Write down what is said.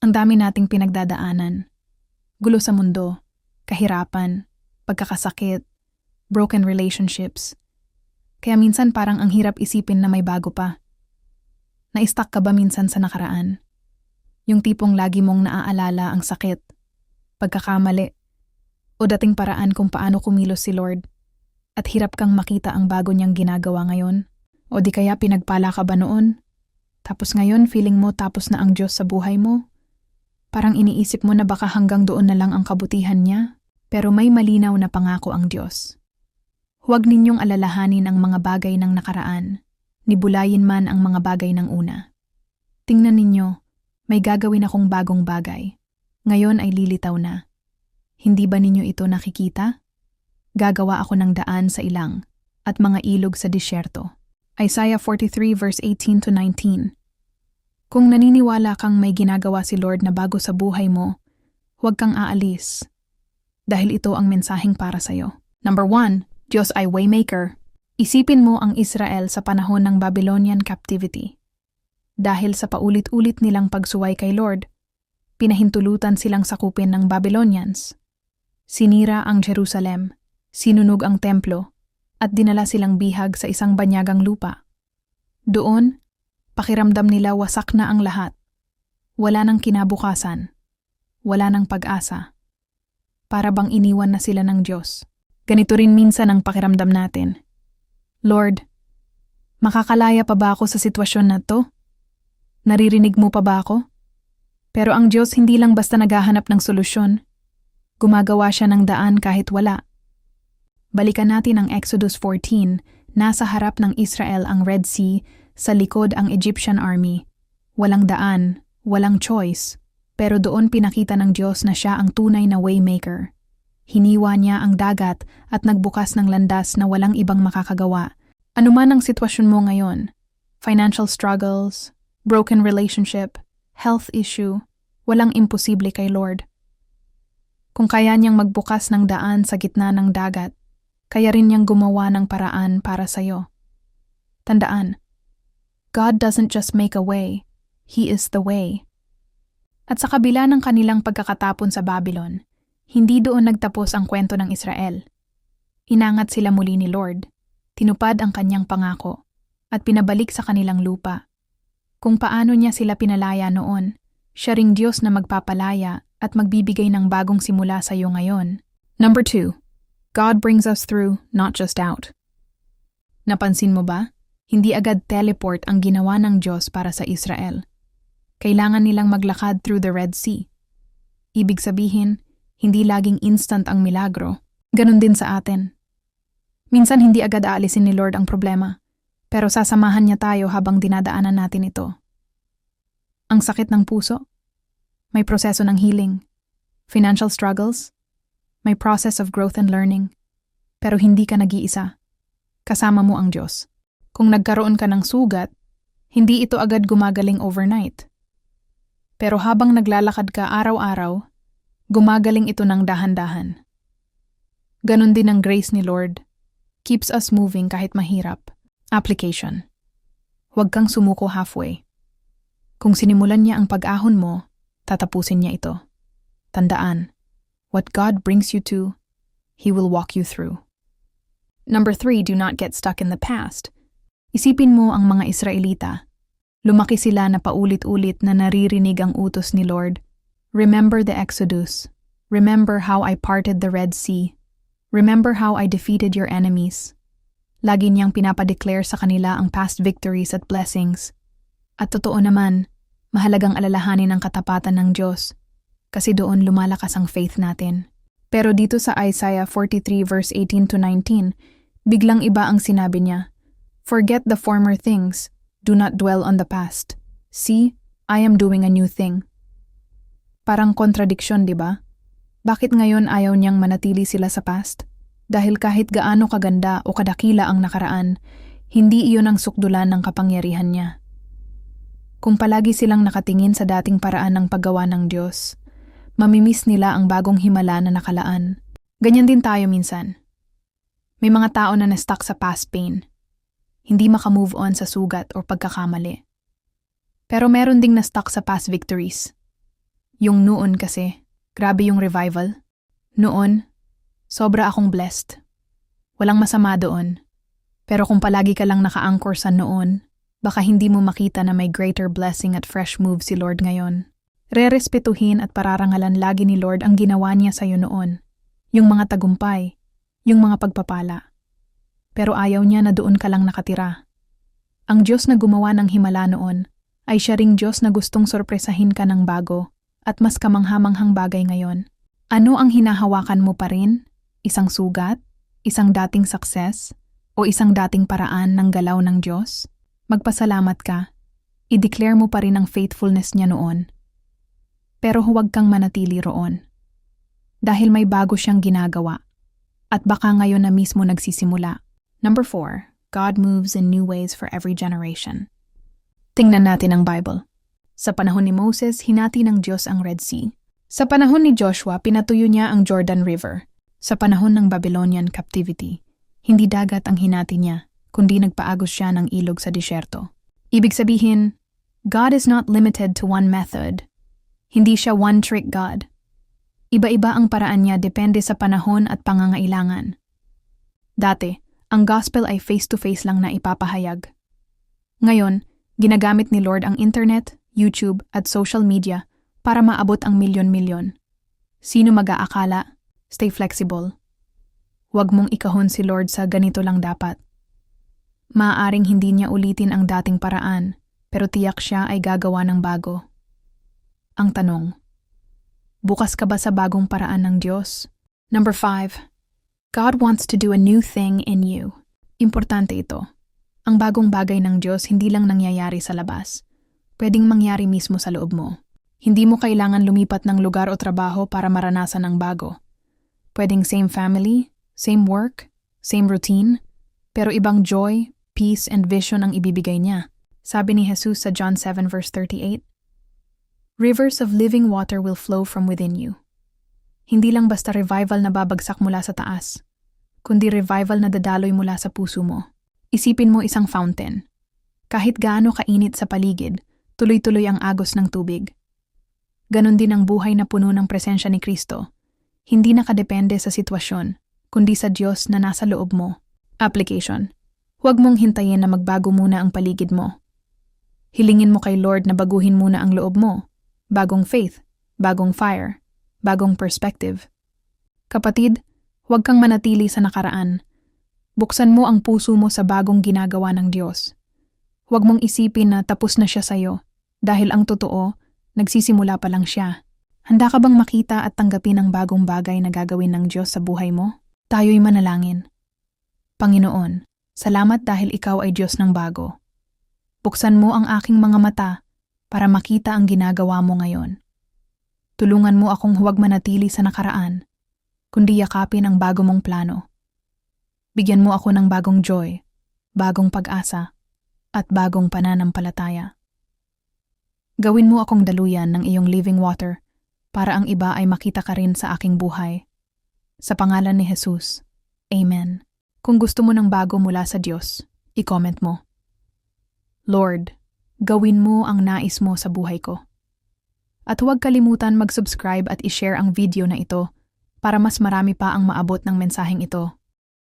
Ang dami nating pinagdadaanan. Gulo sa mundo, kahirapan, pagkakasakit, broken relationships. Kaya minsan parang ang hirap isipin na may bago pa. Na-stuck ka ba minsan sa nakaraan? Yung tipong lagi mong naaalala ang sakit, pagkakamali, o dating paraan kung paano kumilos si Lord at hirap kang makita ang bago niyang ginagawa ngayon? O di kaya pinagpala ka ba noon? Tapos ngayon feeling mo tapos na ang Diyos sa buhay mo? Parang iniisip mo na baka hanggang doon na lang ang kabutihan niya? Pero may malinaw na pangako ang Diyos. Huwag ninyong alalahanin ang mga bagay ng nakaraan, nibulayin man ang mga bagay ng una. Tingnan ninyo, may gagawin akong bagong bagay. Ngayon ay lilitaw na. Hindi ba ninyo ito nakikita? Gagawa ako ng daan sa ilang at mga ilog sa disyerto. Isaiah 43 verse 18 to 19. Kung naniniwala kang may ginagawa si Lord na bago sa buhay mo, huwag kang aalis. Dahil ito ang mensaheng para sa'yo. Number 1. Diyos ay waymaker. Isipin mo ang Israel sa panahon ng Babylonian captivity. Dahil sa paulit-ulit nilang pagsuway kay Lord, pinahintulutan silang sakupin ng Babylonians. Sinira ang Jerusalem, sinunog ang templo, at dinala silang bihag sa isang banyagang lupa. Doon, pakiramdam nila wasak na ang lahat. Wala nang kinabukasan. Wala nang pag-asa. Para bang iniwan na sila ng Diyos. Ganito rin minsan ang pakiramdam natin. Lord, makakalaya pa ba ako sa sitwasyon na to? Naririnig mo pa ba ako? Pero ang Diyos hindi lang basta naghahanap ng solusyon. Gumagawa siya ng daan kahit wala. Balikan natin ang Exodus 14, nasa harap ng Israel ang Red Sea, sa likod ang Egyptian army. Walang daan, walang choice, pero doon pinakita ng Diyos na siya ang tunay na waymaker. Hiniwa niya ang dagat at nagbukas ng landas na walang ibang makakagawa. Ano man ang sitwasyon mo ngayon, financial struggles, broken relationship, health issue, walang imposible kay Lord. Kung kaya niyang magbukas ng daan sa gitna ng dagat, kaya rin niyang gumawa ng paraan para sa'yo. Tandaan, God doesn't just make a way, He is the way. At sa kabila ng kanilang pagkakatapon sa Babylon, hindi doon nagtapos ang kwento ng Israel. Inangat sila muli ni Lord, tinupad ang kanyang pangako, at pinabalik sa kanilang lupa. Kung paano niya sila pinalaya noon, siya ring Diyos na magpapalaya at magbibigay ng bagong simula sa iyo ngayon. Number 2. God brings us through, not just out. Napansin mo ba? Hindi agad teleport ang ginawa ng Diyos para sa Israel kailangan nilang maglakad through the Red Sea. Ibig sabihin, hindi laging instant ang milagro. Ganon din sa atin. Minsan hindi agad aalisin ni Lord ang problema, pero sasamahan niya tayo habang dinadaanan natin ito. Ang sakit ng puso, may proseso ng healing. Financial struggles, may process of growth and learning. Pero hindi ka nag-iisa. Kasama mo ang Diyos. Kung nagkaroon ka ng sugat, hindi ito agad gumagaling overnight. Pero habang naglalakad ka araw-araw, gumagaling ito ng dahan-dahan. Ganon din ang grace ni Lord. Keeps us moving kahit mahirap. Application. Huwag kang sumuko halfway. Kung sinimulan niya ang pag-ahon mo, tatapusin niya ito. Tandaan, what God brings you to, He will walk you through. Number three, do not get stuck in the past. Isipin mo ang mga Israelita Lumaki sila na paulit-ulit na naririnig ang utos ni Lord. Remember the Exodus. Remember how I parted the Red Sea. Remember how I defeated your enemies. Lagi niyang pinapadeclare sa kanila ang past victories at blessings. At totoo naman, mahalagang alalahanin ang katapatan ng Diyos kasi doon lumalakas ang faith natin. Pero dito sa Isaiah 43 verse 18 to 19, biglang iba ang sinabi niya. Forget the former things Do not dwell on the past. See, I am doing a new thing. Parang kontradiksyon, di ba? Bakit ngayon ayaw niyang manatili sila sa past? Dahil kahit gaano kaganda o kadakila ang nakaraan, hindi iyon ang sukdulan ng kapangyarihan niya. Kung palagi silang nakatingin sa dating paraan ng paggawa ng Diyos, mamimiss nila ang bagong himala na nakalaan. Ganyan din tayo minsan. May mga tao na na-stuck sa past pain, hindi makamove on sa sugat o pagkakamali. Pero meron ding na-stuck sa past victories. Yung noon kasi, grabe yung revival. Noon, sobra akong blessed. Walang masama doon. Pero kung palagi ka lang naka-anchor sa noon, baka hindi mo makita na may greater blessing at fresh move si Lord ngayon. Rerespetuhin at pararangalan lagi ni Lord ang ginawa niya sa'yo noon. Yung mga tagumpay, yung mga pagpapala. Pero ayaw niya na doon ka lang nakatira. Ang Diyos na gumawa ng himala noon ay siya ring Diyos na gustong sorpresahin ka ng bago at mas kamanghamanghang bagay ngayon. Ano ang hinahawakan mo pa rin? Isang sugat? Isang dating success? O isang dating paraan ng galaw ng Diyos? Magpasalamat ka. I-declare mo pa rin ang faithfulness niya noon. Pero huwag kang manatili roon. Dahil may bago siyang ginagawa. At baka ngayon na mismo nagsisimula. Number 4. God moves in new ways for every generation. Tingnan natin ang Bible. Sa panahon ni Moses, hinati ng Diyos ang Red Sea. Sa panahon ni Joshua, pinatuyo niya ang Jordan River. Sa panahon ng Babylonian captivity, hindi dagat ang hinati niya, kundi nagpaagos siya ng ilog sa disyerto. Ibig sabihin, God is not limited to one method. Hindi siya one-trick God. Iba-iba ang paraan niya depende sa panahon at pangangailangan. Dati, ang gospel ay face-to-face lang na ipapahayag. Ngayon, ginagamit ni Lord ang internet, YouTube at social media para maabot ang milyon-milyon. Sino mag-aakala? Stay flexible. Huwag mong ikahon si Lord sa ganito lang dapat. Maaaring hindi niya ulitin ang dating paraan, pero tiyak siya ay gagawa ng bago. Ang tanong, bukas ka ba sa bagong paraan ng Diyos? Number 5. God wants to do a new thing in you. Importante ito. Ang bagong bagay ng Diyos hindi lang nangyayari sa labas. Pwedeng mangyari mismo sa loob mo. Hindi mo kailangan lumipat ng lugar o trabaho para maranasan ang bago. Pwedeng same family, same work, same routine, pero ibang joy, peace, and vision ang ibibigay niya. Sabi ni Jesus sa John 7 verse 38, Rivers of living water will flow from within you. Hindi lang basta revival na babagsak mula sa taas, kundi revival na dadaloy mula sa puso mo. Isipin mo isang fountain. Kahit gaano kainit sa paligid, tuloy-tuloy ang agos ng tubig. Ganon din ang buhay na puno ng presensya ni Kristo. Hindi nakadepende sa sitwasyon, kundi sa Diyos na nasa loob mo. Application. Huwag mong hintayin na magbago muna ang paligid mo. Hilingin mo kay Lord na baguhin muna ang loob mo. Bagong faith, bagong fire, bagong perspective. Kapatid, huwag kang manatili sa nakaraan. Buksan mo ang puso mo sa bagong ginagawa ng Diyos. Huwag mong isipin na tapos na siya sa'yo, dahil ang totoo, nagsisimula pa lang siya. Handa ka bang makita at tanggapin ang bagong bagay na gagawin ng Diyos sa buhay mo? Tayo'y manalangin. Panginoon, salamat dahil ikaw ay Diyos ng bago. Buksan mo ang aking mga mata para makita ang ginagawa mo ngayon. Tulungan mo akong huwag manatili sa nakaraan, kundi yakapin ang bago mong plano. Bigyan mo ako ng bagong joy, bagong pag-asa, at bagong pananampalataya. Gawin mo akong daluyan ng iyong living water para ang iba ay makita ka rin sa aking buhay. Sa pangalan ni Jesus, Amen. Kung gusto mo ng bago mula sa Diyos, i-comment mo. Lord, gawin mo ang nais mo sa buhay ko. At huwag kalimutan mag-subscribe at i-share ang video na ito para mas marami pa ang maabot ng mensaheng ito.